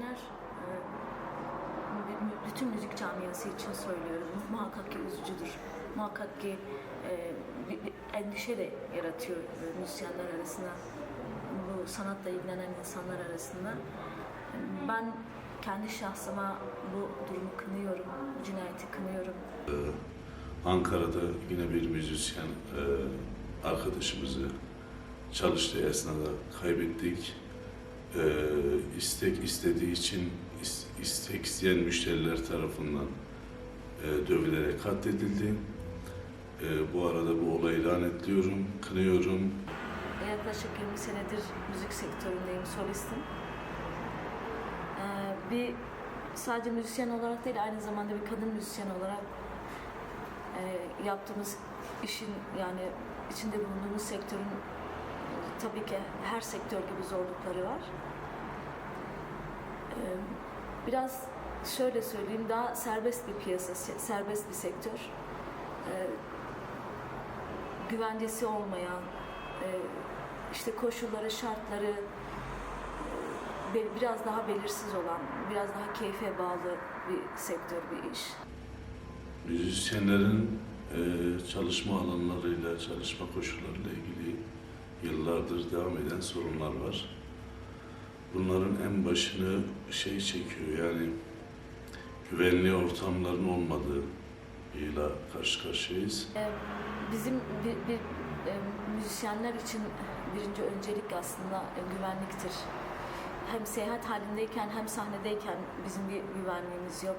teşekkürler. E, bütün müzik camiası için söylüyorum. Muhakkak ki üzücüdür. Muhakkak ki e, endişe de yaratıyor e, müzisyenler arasında. Bu sanatla ilgilenen insanlar arasında. Ben kendi şahsıma bu durumu kınıyorum, bu cinayeti kınıyorum. Ankara'da yine bir müzisyen arkadaşımızı çalıştığı esnada kaybettik. E, istek istediği için is- istek isteyen müşteriler tarafından e, dövülerek katledildi. E, bu arada bu olayı lanetliyorum, kınıyorum. Yaklaşık 20 senedir müzik sektöründeyim, solistim. Ee, bir sadece müzisyen olarak değil, aynı zamanda bir kadın müzisyen olarak e, yaptığımız işin yani içinde bulunduğumuz sektörün e, tabii ki her sektör gibi zorlukları var. Ee, biraz şöyle söyleyeyim, daha serbest bir piyasa, se- serbest bir sektör. Ee, güvencesi olmayan, e, işte koşulları, şartları e, biraz daha belirsiz olan, biraz daha keyfe bağlı bir sektör, bir iş. Müzisyenlerin e, çalışma alanlarıyla, çalışma koşullarıyla ilgili yıllardır devam eden sorunlar var. Bunların en başını şey çekiyor yani güvenli ortamların olmadığıyla karşı karşıyayız. E, Bizim bir, bir e, müzisyenler için birinci öncelik aslında e, güvenliktir. Hem seyahat halindeyken hem sahnedeyken bizim bir güvenliğimiz yok.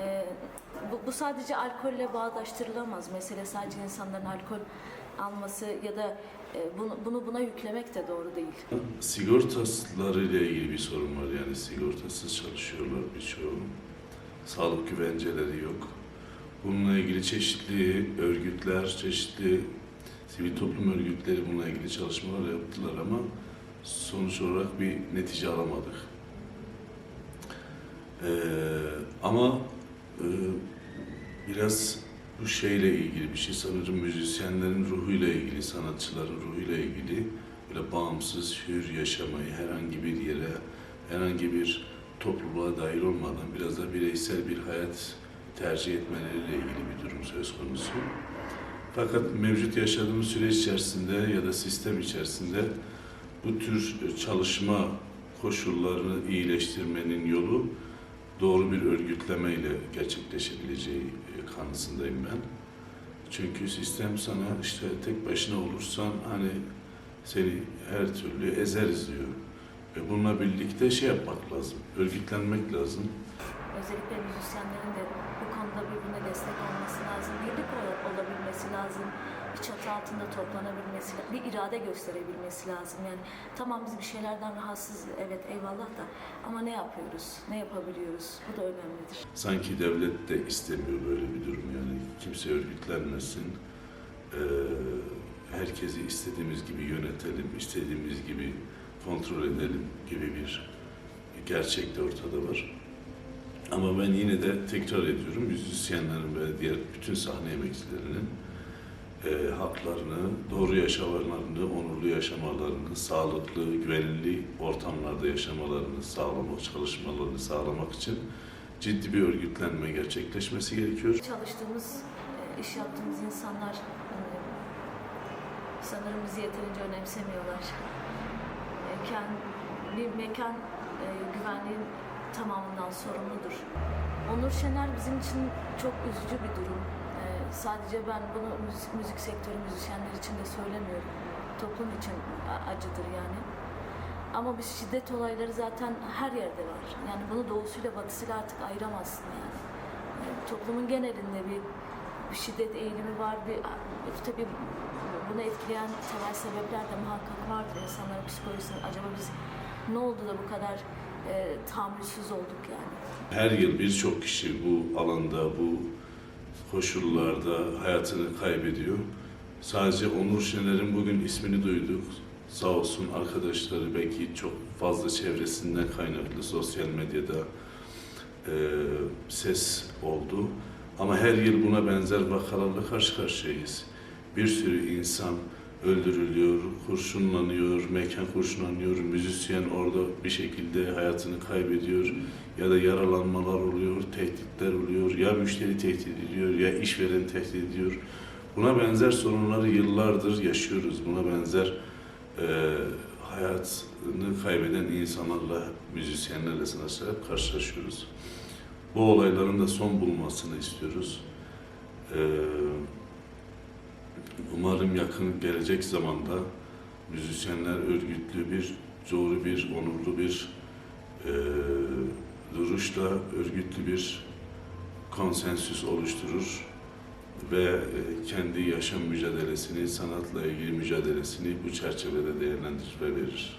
E, bu, bu sadece alkolle bağdaştırılamaz. Mesele sadece insanların alkol alması ya da e, bunu, bunu buna yüklemek de doğru değil. Sigortalarıyla ilgili bir sorun var yani sigortasız çalışıyorlar birçoğu. Sağlık güvenceleri yok. Bununla ilgili çeşitli örgütler, çeşitli sivil toplum örgütleri bununla ilgili çalışmalar yaptılar ama sonuç olarak bir netice alamadık. Ee, ama e, biraz bu şeyle ilgili bir şey sanırım müzisyenlerin ruhuyla ilgili, sanatçıların ruhuyla ilgili böyle bağımsız, hür yaşamayı herhangi bir yere, herhangi bir topluluğa dahil olmadan biraz da bireysel bir hayat tercih etmeleriyle ilgili bir durum söz konusu. Fakat mevcut yaşadığımız süreç içerisinde ya da sistem içerisinde bu tür çalışma koşullarını iyileştirmenin yolu doğru bir örgütlemeyle gerçekleşebileceği kanısındayım ben. Çünkü sistem sana işte tek başına olursan hani seni her türlü ezeriz diyor. Ve bununla birlikte şey yapmak lazım, örgütlenmek lazım. Özellikle müzisyenlerin de bu konuda birbirine destek olması lazım. Birlik ol- olabilmesi lazım. Bir çatı altında toplanabilmesi, bir irade gösterebilmesi lazım. Yani tamam biz bir şeylerden rahatsız, evet eyvallah da ama ne yapıyoruz, ne yapabiliyoruz? Bu da önemlidir. Sanki devlet de istemiyor böyle bir durum yani. Kimse örgütlenmesin. Herkesi istediğimiz gibi yönetelim, istediğimiz gibi kontrol edelim gibi bir gerçek de ortada var. Ama ben yine de tekrar ediyorum, müzisyenlerin ve diğer bütün sahne emekçilerinin e, haklarını, doğru yaşamalarını, onurlu yaşamalarını, sağlıklı, güvenli ortamlarda yaşamalarını sağlamak, çalışmalarını sağlamak için ciddi bir örgütlenme gerçekleşmesi gerekiyor. Çalıştığımız, e, iş yaptığımız insanlar e, sanırım bizi yeterince önemsemiyorlar. Kend- Bir mekan e, güvenliğin tamamından sorumludur. Onur Şener bizim için çok üzücü bir durum. Sadece ben bunu müzik, müzik sektörü müzisyenler için de söylemiyorum. Toplum için acıdır yani. Ama biz şiddet olayları zaten her yerde var. Yani bunu doğusuyla batısıyla artık ayıramazsın yani. E, Toplumun genelinde bir, bir şiddet eğilimi var. Bir, tabii bunu etkileyen temel sebepler de muhakkak vardır. İnsanların psikolojisinin acaba biz ne oldu da bu kadar e, tahammülsüz olduk yani. Her yıl birçok kişi bu alanda, bu koşullarda hayatını kaybediyor. Sadece Onur Şener'in bugün ismini duyduk. Sağ olsun arkadaşları belki çok fazla çevresinden kaynaklı sosyal medyada e, ses oldu. Ama her yıl buna benzer vakalarla karşı karşıyayız. Bir sürü insan öldürülüyor, kurşunlanıyor, mekan kurşunlanıyor, müzisyen orada bir şekilde hayatını kaybediyor ya da yaralanmalar oluyor, tehditler oluyor, ya müşteri tehdit ediyor ya işveren tehdit ediyor. Buna benzer sorunları yıllardır yaşıyoruz. Buna benzer e, hayatını kaybeden insanlarla, müzisyenlerle, sanatçılarla karşılaşıyoruz. Bu olayların da son bulmasını istiyoruz. E, umarım yakın gelecek zamanda müzisyenler örgütlü bir, doğru bir, onurlu bir e, duruşla örgütlü bir konsensüs oluşturur ve e, kendi yaşam mücadelesini, sanatla ilgili mücadelesini bu çerçevede değerlendirir ve verir.